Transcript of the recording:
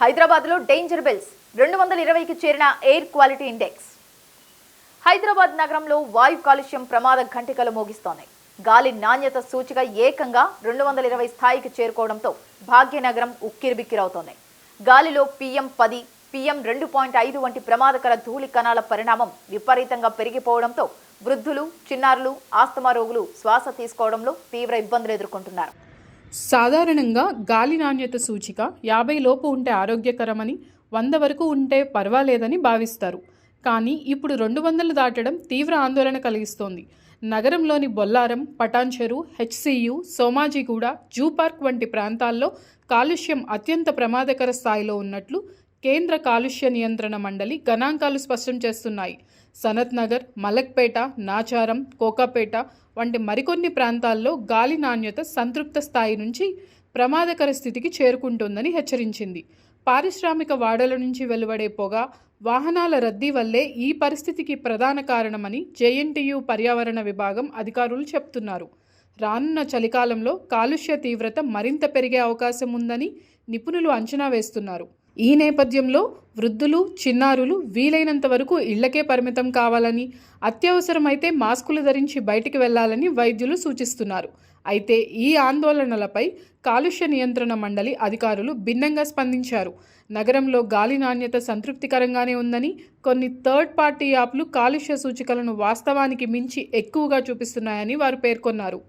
హైదరాబాద్లో danger bells. రెండు వందల ఇరవైకి చేరిన ఎయిర్ క్వాలిటీ ఇండెక్స్. హైదరాబాద్ నగరంలో వాయు కాలుష్యం ప్రమాద ఘంటికలు మోగిస్తోంది. గాలి నాణ్యత సూచిక ఏకంగా రెండు వందల ఇరవై స్థాయికి చేరుకోవడంతో భాగ్యనగరం ఉక్కిరిబిక్కిరవుతోంది. గాలిలో పిఎం పది పిఎం రెండు పాయింట్ ఐదు వంటి ప్రమాదకర ధూళి కణాల పరిణామం విపరీతంగా పెరిగిపోవడంతో వృద్ధులు చిన్నారులు ఆస్తమా రోగులు శ్వాస తీసుకోవడంలో తీవ్ర ఇబ్బందులు ఎదుర్కొంటున్నారు. సాధారణంగా గాలి నాణ్యత సూచిక యాభై లోపు ఉంటే ఆరోగ్యకరమని వంద వరకు ఉంటే పర్వాలేదని భావిస్తారు. కానీ ఇప్పుడు రెండు వందలు దాటడం తీవ్ర ఆందోళన కలిగిస్తోంది. నగరంలోని Bollaram Patancheru HCU Somajiguda zoo park వంటి ప్రాంతాల్లో కాలుష్యం అత్యంత ప్రమాదకర స్థాయిలో ఉన్నట్లు కేంద్ర కాలుష్య నియంత్రణ మండలి గణాంకాలు స్పష్టం చేస్తున్నాయి. సనత్ నగర్ మలక్పేట నాచారం కోకాపేట వంటి మరికొన్ని ప్రాంతాల్లో గాలి నాణ్యత సంతృప్త స్థాయి నుంచి ప్రమాదకర స్థితికి చేరుకుంటుందని హెచ్చరించింది. పారిశ్రామిక వాడల నుంచి వెలువడే పొగ వాహనాల రద్దీ వల్లే ఈ పరిస్థితికి ప్రధాన కారణమని జేఎన్టీయు పర్యావరణ విభాగం అధికారులు చెప్తున్నారు. రానున్న చలికాలంలో కాలుష్య తీవ్రత మరింత పెరిగే అవకాశం ఉందని నిపుణులు అంచనా వేస్తున్నారు. ఈ నేపథ్యంలో వృద్ధులు చిన్నారులు వీలైనంత వరకు ఇళ్ళకే పరిమితం కావాలని అత్యవసరమైతే మాస్కులు ధరించి బయటికి వెళ్ళాలని వైద్యులు సూచిస్తున్నారు. అయితే ఈ ఆందోళనలపై కాలుష్య నియంత్రణ మండలి అధికారులు భిన్నంగా స్పందించారు. నగరంలో గాలి నాణ్యత సంతృప్తికరంగానే ఉందని కొన్ని థర్డ్ పార్టీ యాప్లు కాలుష్య సూచికలను వాస్తవానికి మించి ఎక్కువగా చూపిస్తున్నాయని వారు పేర్కొన్నారు.